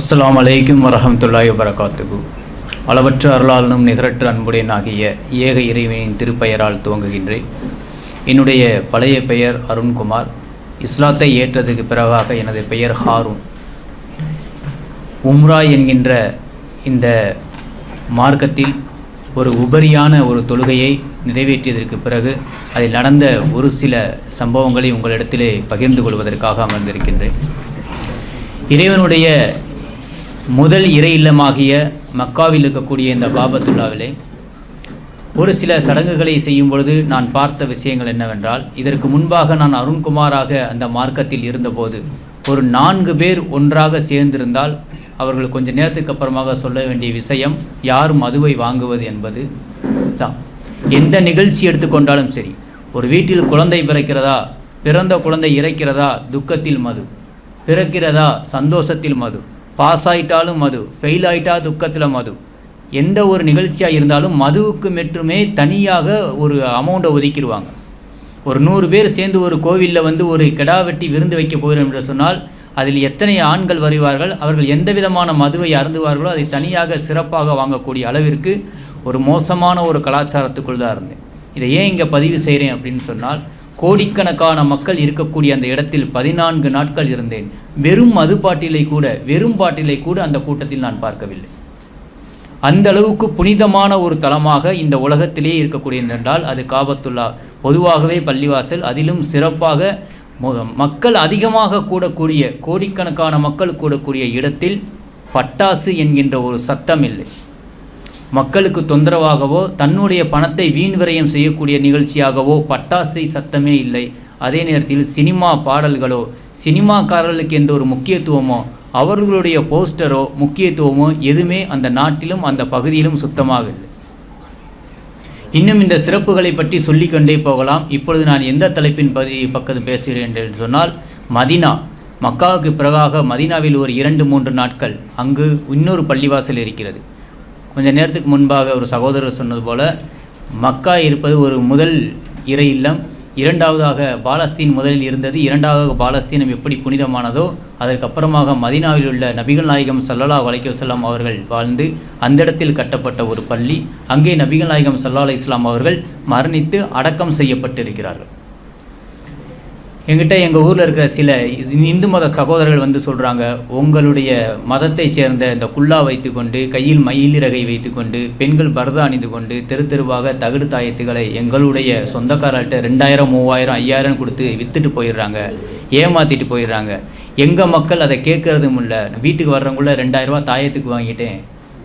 அஸ்லாம் அலைக்கும் வரஹமத்துல்லாஹி வரகாத்துகு அளவற்ற அருளாளனும் நிகரற்ற அன்புடையனாகிய ஏக இறைவனின் திருப்பெயரால் துவங்குகின்றேன். என்னுடைய பழைய பெயர் அருண்குமார். இஸ்லாத்தை ஏற்றதுக்கு பிறகாக எனது பெயர் ஹாரூன். உம்ரா என்கின்ற இந்த மார்க்கத்தில் ஒரு உபரியான ஒரு தொழுகையை நிறைவேற்றியதற்கு பிறகு அதில் நடந்த ஒரு சில சம்பவங்களை உங்களிடத்திலே பகிர்ந்து கொள்வதற்காக அமர்ந்திருக்கின்றேன். இறைவனுடைய முதல் இறை இல்லமாகிய மக்காவில் இருக்கக்கூடிய இந்த பாபத்துல்லாவிலே ஒரு சில சடங்குகளை செய்யும் பொழுது நான் பார்த்த விஷயங்கள் என்னவென்றால் இதற்கு முன்பாக நான் அருண்குமாராக அந்த மார்க்கத்தில் இருந்தபோது ஒரு நான்கு பேர் ஒன்றாக சேர்ந்திருந்தால் அவர்கள் கொஞ்ச நேரத்துக்கு அப்புறமாக சொல்ல வேண்டிய விஷயம் யார் மதுவை வாங்குவது என்பது தான். எந்த நிகழ்ச்சி எடுத்துக்கொண்டாலும் சரி ஒரு வீட்டில் குழந்தை பிறக்கிறதா பிறந்த குழந்தை இறக்கிறதா துக்கத்தில் மது. பிறக்கிறதா சந்தோஷத்தில் மது. பாஸ் ஆயிட்டாலும் மது ஃபெயில் ஆயிட்டா துக்கத்தில் மது. எந்த ஒரு நிகழ்ச்சியாக இருந்தாலும் மதுவுக்கு மட்டுமே தனியாக ஒரு அமௌண்ட்டை ஒதுக்கிடுவாங்க. ஒரு நூறு பேர் சேர்ந்து ஒரு கோவிலில் வந்து ஒரு கிடா வெட்டி விருந்து வைக்க போகிறோம் என்று சொன்னால் அதில் எத்தனை ஆண்கள் வருவார்கள் அவர்கள் எந்த விதமான மதுவை அருந்துவார்களோ அதை தனியாக சிறப்பாக வாங்கக்கூடிய அளவிற்கு ஒரு மோசமான ஒரு கலாச்சாரத்துக்குள் தான் இருந்தேன். இதை ஏன் இங்கே பதிவு செய்கிறேன் அப்படின்னு சொன்னால் கோடிக்கணக்கான மக்கள் இருக்கக்கூடிய அந்த இடத்தில் பதினான்கு நாட்கள் இருந்தேன். வெறும் மது பாட்டிலை கூட வெறும் பாட்டிலை கூட அந்த கூட்டத்தில் நான் பார்க்கவில்லை. அந்த அளவுக்கு புனிதமான ஒரு தலமாக இந்த உலகத்திலே இருக்கக்கூடிய என்றால் அது காபத்துல்லா. பொதுவாகவே பள்ளிவாசல் அதிலும் சிறப்பாக மக்கள் அதிகமாக கூடக்கூடிய கோடிக்கணக்கான மக்கள் கூடக்கூடிய இடத்தில் பட்டாசு என்கின்ற ஒரு சத்தம் இல்லை. மக்களுக்கு தொந்தரவாகவோ தன்னுடைய பணத்தை வீண் விரயம் செய்யக்கூடிய நிகழ்ச்சியாகவோ பட்டாசை சத்தமே இல்லை. அதே நேரத்தில் சினிமா பாடல்களோ சினிமாக்காரர்களுக்கு என்ற ஒரு முக்கியத்துவமோ அவர்களுடைய போஸ்டரோ முக்கியத்துவமோ எதுவுமே அந்த நாட்டிலும் அந்த பகுதியிலும் சுத்தமாக இல்லை இன்னும் இந்த சிறப்புகளை பற்றி சொல்லிக்கொண்டே போகலாம். இப்பொழுது நான் எந்த தலைப்பின் பகுதி பக்கத்து பேசுகிறேன் என்று சொன்னால் மதினா. மக்காவுக்கு பிறகாக மதினாவில் ஒரு இரண்டு மூன்று நாட்கள் அங்கு இன்னொரு பள்ளிவாசல் இருக்கிறது. கொஞ்ச நேரத்துக்கு முன்பாக ஒரு சகோதரர் சொன்னது போல மக்கா இருப்பது ஒரு முதல் இறை இல்லம். இரண்டாவதாக பாலஸ்தீன் முதலில் இருந்தது. இரண்டாவதாக பாலஸ்தீனம் எப்படி புனிதமானதோ அதற்கப்புறமாக மதினாவில் உள்ள நபிகள் நாயகம் சல்லல்லா வலைக்கம் அவர்கள் வாழ்ந்து அந்த இடத்தில் கட்டப்பட்ட ஒரு பள்ளி. அங்கே நபிகள் நாயகம் சல்லா இஸ்லாம் அவர்கள் மரணித்து அடக்கம் செய்யப்பட்டிருக்கிறார்கள். எங்கிட்ட எங்கள் ஊரில் இருக்கிற சில இந்து மத சகோதரர்கள் வந்து சொல்கிறாங்க உங்களுடைய மதத்தைச் சேர்ந்த இந்த குல்லா வைத்துக்கொண்டு கையில் மயிலிறகை வைத்துக்கொண்டு பெண்கள் பரதா அணிந்து கொண்டு தெரு தெருவாக தகடு தாயத்துகளை எங்களுடைய சொந்தக்காரர்கிட்ட ரெண்டாயிரம் மூவாயிரம் ஐயாயிரம் கொடுத்து விற்றுட்டு போயிடுறாங்க ஏமாற்றிட்டு போயிடுறாங்க. எங்கள் மக்கள் அதை கேட்குறதும் இல்லை. வீட்டுக்கு வர்றவங்கள ரெண்டாயிரரூவா தாயத்துக்கு வாங்கிட்டேன்.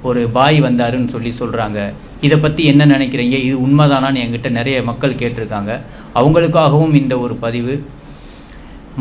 ஒரு பாய் வந்தாருன்னு சொல்லி சொல்கிறாங்க இதை பற்றி என்ன நினைக்கிறீங்க? இது உண்மைதானான்னு என்கிட்ட நிறைய மக்கள் கேட்டிருக்காங்க. அவங்களுக்காகவும் இந்த ஒரு பதிவு.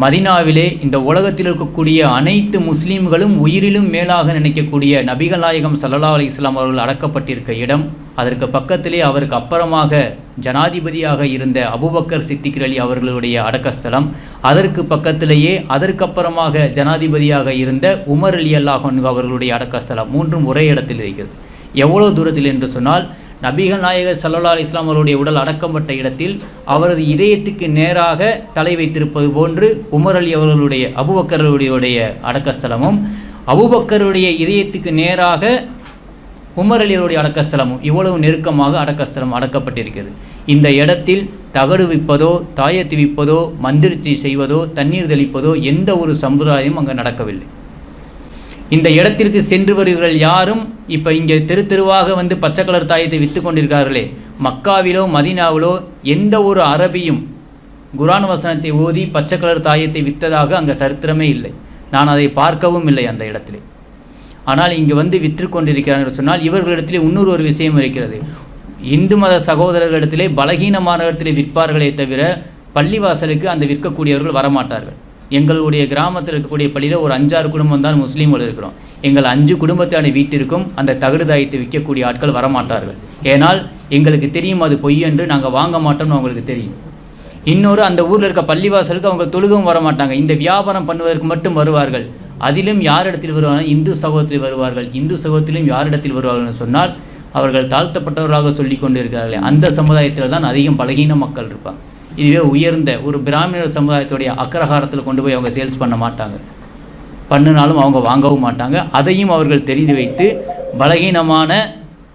மதினாவிலே இந்த உலகத்தில் இருக்கக்கூடிய அனைத்து முஸ்லீம்களும் உயிரிலும் மேலாக நினைக்கக்கூடிய நபிகநாயகம் நாயகம் அலி இஸ்லாம் அவர்கள் அடக்கப்பட்டிருக்க இடம். அதற்கு பக்கத்திலே அவருக்கு அப்புறமாக ஜனாதிபதியாக இருந்த அபுபக்கர் சித்திக் அலி அவர்களுடைய அடக்கஸ்தலம். அதற்கு பக்கத்திலேயே அதற்கப்புறமாக ஜனாதிபதியாக இருந்த உமர் அலி அல்லாஹ் அவர்களுடைய அடக்கஸ்தலம். மூன்றும் ஒரே இடத்தில் இருக்கிறது. எவ்வளோ தூரத்தில் என்று சொன்னால் நபிகள் நாயகர் சல்லா அலி இஸ்லாம் அவருடைய உடல் அடக்கப்பட்ட இடத்தில் அவரது இதயத்துக்கு நேராக தலை வைத்திருப்பது போன்று உமர் அலி அவர்களுடைய அபுபக்கருடைய அடக்கஸ்தலமும் அபுபக்கருடைய இதயத்துக்கு நேராக உமர் அலியருடைய அடக்கஸ்தலமும் இவ்வளவு நெருக்கமாக அடக்கஸ்தலம் அடக்கப்பட்டிருக்கிறது. இந்த இடத்தில் தகடு விற்பதோ தாயத்து விற்பதோ மந்திரிச்சி செய்வதோ தண்ணீர் தெளிப்பதோ எந்த ஒரு சம்பிரதாயமும் அங்கே நடக்கவில்லை. இந்த இடத்திற்கு சென்று வருகிறவர்கள் யாரும் இப்போ இங்கே தெரு தெருவாக வந்து பச்சை கலர் தாயத்தை விற்று கொண்டிருக்கார்களே மக்காவிலோ மதீனாவிலோ எந்த ஒரு அரபியும் குரான் வசனத்தை ஓதி பச்சை கலர் தாயத்தை விற்றதாக அங்கே சரித்திரமே இல்லை. நான் அதை பார்க்கவும் இல்லை அந்த இடத்திலே. ஆனால் இங்கே வந்து விற்று கொண்டிருக்கிறார்கள் சொன்னால் இவர்களிடத்திலே இன்னொரு ஒரு விஷயம் இருக்கிறது. இந்து மத சகோதரர்களிடத்திலே பலகீனமானவர்களிடத்திலே விற்பார்களே தவிர பள்ளிவாசலுக்கு அந்த விற்கக்கூடியவர்கள் வரமாட்டார்கள். எங்களுடைய கிராமத்தில் இருக்கக்கூடிய பள்ளியில் ஒரு அஞ்சாறு குடும்பம் தான் முஸ்லீம்கள் இருக்கிறோம். எங்கள் அஞ்சு குடும்பத்தான வீட்டிற்கும் அந்த தகடு தாயத்தை விற்கக்கூடிய ஆட்கள் வரமாட்டார்கள். ஏனால் எங்களுக்கு தெரியும் அது பொய் என்று நாங்கள் வாங்க மாட்டோம்னு அவங்களுக்கு தெரியும். இன்னொரு அந்த ஊரில் இருக்க பள்ளிவாசலுக்கு அவங்க தொழுகவும் வர மாட்டாங்க இந்த வியாபாரம் பண்ணுவதற்கு மட்டும் வருவார்கள். அதிலும் யாரிடத்தில் வருவார்கள்? இந்து சகோதரத்தில் வருவார்கள். இந்து சகோதரத்திலும் யாரிடத்தில் வருவார்கள் சொன்னால் அவர்கள் தாழ்த்தப்பட்டவர்களாக சொல்லி கொண்டு இருக்கிறார்களே அந்த சமுதாயத்தில் தான் அதிகம் பலகீன மக்கள் இருப்பாங்க. இதுவே உயர்ந்த ஒரு பிராமணர் சமுதாயத்துடைய அக்ரஹாரத்தில் கொண்டு போய் அவங்க சேல்ஸ் பண்ண மாட்டாங்க. பண்ணினாலும் அவங்க வாங்கவும் மாட்டாங்க. அதையும் அவர்கள் தெரிந்து வைத்து பலகீனமான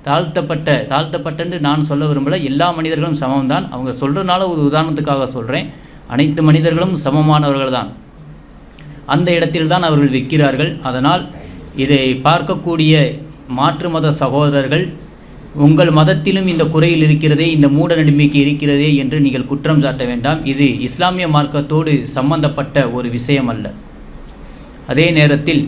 தாழ்த்தப்பட்ட தாழ்த்தப்பட்டன்று நான் சொல்ல விரும்பல. எல்லா மனிதர்களும் சமம்தான். அவங்க சொல்கிறனால ஒரு உதாரணத்துக்காக சொல்கிறேன் அனைத்து மனிதர்களும் சமமானவர்கள் தான். அந்த இடத்தில்தான் அவர்கள் விற்கிறார்கள். அதனால் இதை பார்க்கக்கூடிய மாற்று மத சகோதரர்கள் உங்கள் மதத்திலும் இந்த குறையில் இருக்கிறதே இந்த மூட நம்பிக்கை இருக்கிறதே என்று நீங்கள் குற்றம் சாட்ட வேண்டாம். இது இஸ்லாமிய மார்க்கத்தோடு சம்பந்தப்பட்ட ஒரு விஷயம் அல்ல அதே நேரத்தில்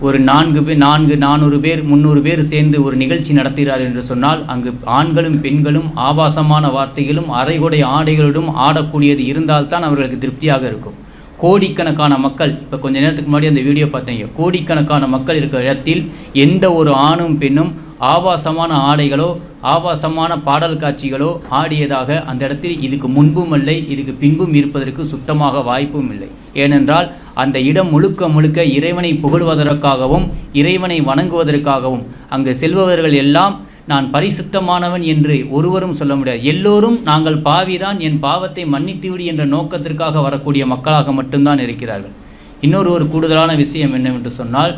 ஒரு நான்கு பேர் நான்கு நானூறு பேர் முந்நூறு பேர் சேர்ந்து ஒரு நிகழ்ச்சி நடத்துகிறார் என்று சொன்னால் அங்கு ஆண்களும் பெண்களும் ஆபாசமான வார்த்தைகளும் அரைகுடை ஆடைகளோடும் ஆடக்கூடியது இருந்தால்தான் அவர்களுக்கு திருப்தியாக இருக்கும். கோடிக்கணக்கான மக்கள் இப்போ கொஞ்ச நேரத்துக்கு முன்னாடி அந்த வீடியோ பார்த்தீங்க கோடிக்கணக்கான மக்கள் இருக்கிற இடத்தில் எந்த ஒரு ஆணும் பெண்ணும் ஆபாசமான ஆடைகளோ ஆபாசமான பாடல் காட்சிகளோ ஆடியதாக அந்த இடத்தில் இதுக்கு முன்பும் இல்லை இதுக்கு பின்பும் இருப்பதற்கு சுத்தமாக வாய்ப்பும் இல்லை. ஏனென்றால் அந்த இடம் முழுக்க முழுக்க இறைவனை புகழ்வதற்காகவும் இறைவனை வணங்குவதற்காகவும் அங்கு செல்பவர்கள் எல்லாம் நான் பரிசுத்தமானவன் என்று ஒருவரும் சொல்ல முடியாது. எல்லோரும் நாங்கள் பாவிதான் என் பாவத்தை மன்னித்துவிடு என்ற நோக்கத்திற்காக வரக்கூடிய மக்களாக மட்டும்தான் இருக்கிறார்கள். இன்னொரு ஒரு கூடுதலான விஷயம் என்னவென்று சொன்னால்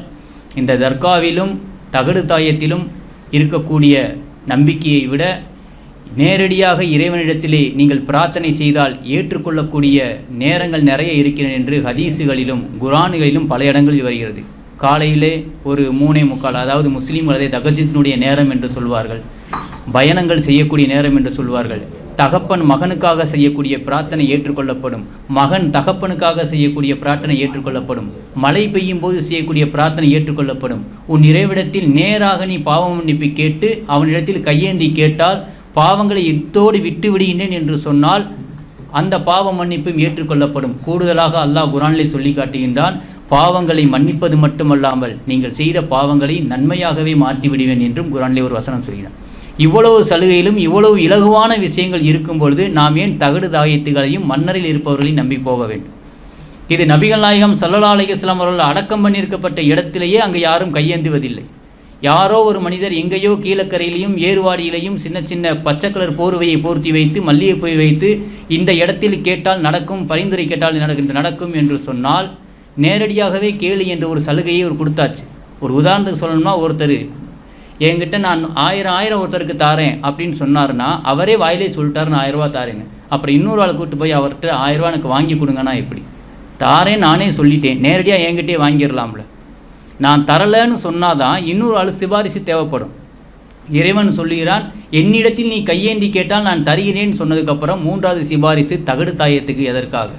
இந்த தர்காவிலும் தகடு தாயத்திலும் இருக்கக்கூடிய நம்பிக்கையை விட நேரடியாக இறைவனிடத்திலே நீங்கள் பிரார்த்தனை செய்தால் ஏற்றுக்கொள்ளக்கூடிய நேரங்கள் நிறைய இருக்கிறது என்று ஹதீஸுகளிலும் குரானுகளிலும் பல இடங்களில் வருகிறது. காலையிலே ஒரு மூணே முக்கால் அதாவது முஸ்லீம்கள் அதை தகஜத்தினுடைய நேரம் என்று சொல்வார்கள். பயணங்கள் செய்யக்கூடிய நேரம் என்று சொல்வார்கள். தகப்பன் மகனுக்காக செய்யக்கூடிய பிரார்த்தனை ஏற்றுக்கொள்ளப்படும். மகன் தகப்பனுக்காக செய்யக்கூடிய பிரார்த்தனை ஏற்றுக்கொள்ளப்படும். மழை பெய்யும் போது செய்யக்கூடிய பிரார்த்தனை ஏற்றுக்கொள்ளப்படும். உன் இறைவிடத்தில் நேராக நீ பாவம் மன்னிப்பு கேட்டு அவனிடத்தில் கையேந்தி கேட்டால் பாவங்களை இத்தோடு விட்டு விடுகின்றேன் என்று சொன்னால் அந்த பாவ மன்னிப்பும் ஏற்றுக்கொள்ளப்படும். கூடுதலாக அல்லாஹ் குரானிலே சொல்லி காட்டுகின்றான் பாவங்களை மன்னிப்பது மட்டுமல்லாமல் நீங்கள் செய்த பாவங்களை நன்மையாகவே மாற்றி விடுவேன் என்றும் குரானிலே ஒரு வசனம் சொல்கிறான். இவ்வளவு சலுகையிலும் இவ்வளவு இலகுவான விஷயங்கள் இருக்கும் பொழுது நாம் ஏன் தகடு தாயத்துகளையும் மன்னரில் இருப்பவர்களையும் நம்பி போக வேண்டும்? இது நபிகள் நாயகம் சல்லல்லா அலைஹிஸ்ஸலாம் அவர்கள் அடக்கம் பண்ணியிருக்கப்பட்ட இடத்திலேயே அங்கு யாரும் கையேந்துவதில்லை. யாரோ ஒரு மனிதர் எங்கேயோ கீழக்கரையிலையும் ஏறுவாடியிலையும் சின்ன சின்ன பச்சை கலர் போர்வையை போர்த்தி வைத்து மல்லிகைப்பூ வைத்து இந்த இடத்தில் கேட்டால் நடக்கும் பரிந்துரை கேட்டால் நடக்கின்ற நடக்கும் என்று சொன்னால் நேரடியாகவே கேளு என்ற ஒரு சலுகையை ஒரு கொடுத்தாச்சு. ஒரு உதாரணத்துக்கு சொல்லணும்னா ஒருத்தர் என்கிட்ட நான் ஆயிரம் ஆயிரம் ஒருத்தருக்கு தாரேன் அப்படின்னு சொன்னார்னா அவரே வாயிலே சொல்லிட்டார் நான் ஆயிரம் ரூபா தாரேன்னு. அப்புறம் இன்னொரு ஆளை கூப்பிட்டு போய் அவர்கிட்ட ஆயிரம் எனக்கு வாங்கி கொடுங்கன்னா எப்படி? தாரேன் நானே சொல்லிட்டேன். நேரடியாக என்கிட்டே வாங்கிடலாம்ல. நான் தரலைன்னு சொன்னாதான் இன்னொரு ஆள் சிபாரிசு தேவைப்படும். இறைவன் சொல்லுகிறான் என்னிடத்தில் நீ கையேந்தி கேட்டால் நான் தருகிறேன்னு சொன்னதுக்கப்புறம் மூன்றாவது சிபாரிசு தகடு தாயத்துக்கு எதற்காக?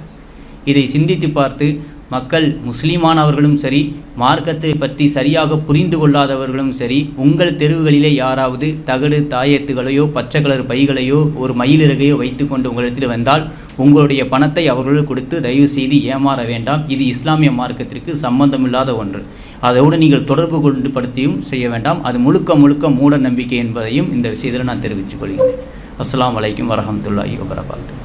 இதை சிந்தித்து பார்த்து மக்கள் முஸ்லீமானவர்களும் சரி மார்க்கத்தை பற்றி சரியாக புரிந்து கொள்ளாதவர்களும் சரி உங்கள் தெருவுகளிலே யாராவது தகடு தாயத்துகளையோ பச்சை கலர் பைகளையோ ஒரு மயிலிறகையோ வைத்துக்கொண்டு உங்களிடத்தில் வந்தால் உங்களுடைய பணத்தை அவர்களுக்கு கொடுத்து தயவு செய்து ஏமாற வேண்டாம். இது இஸ்லாமிய மார்க்கத்திற்கு சம்பந்தமில்லாத ஒன்று. அதோடு நீங்கள் தொடர்பு கொண்டு படுத்தியும் செய்ய வேண்டாம். அது முழுக்க முழுக்க மூட நம்பிக்கை என்பதையும் இந்த விஷயத்தில் நான் தெரிவித்துக் கொள்கிறேன். அஸ்லாம் அலைக்கும் வரமத்துல்லாஹி வபரகாத்து.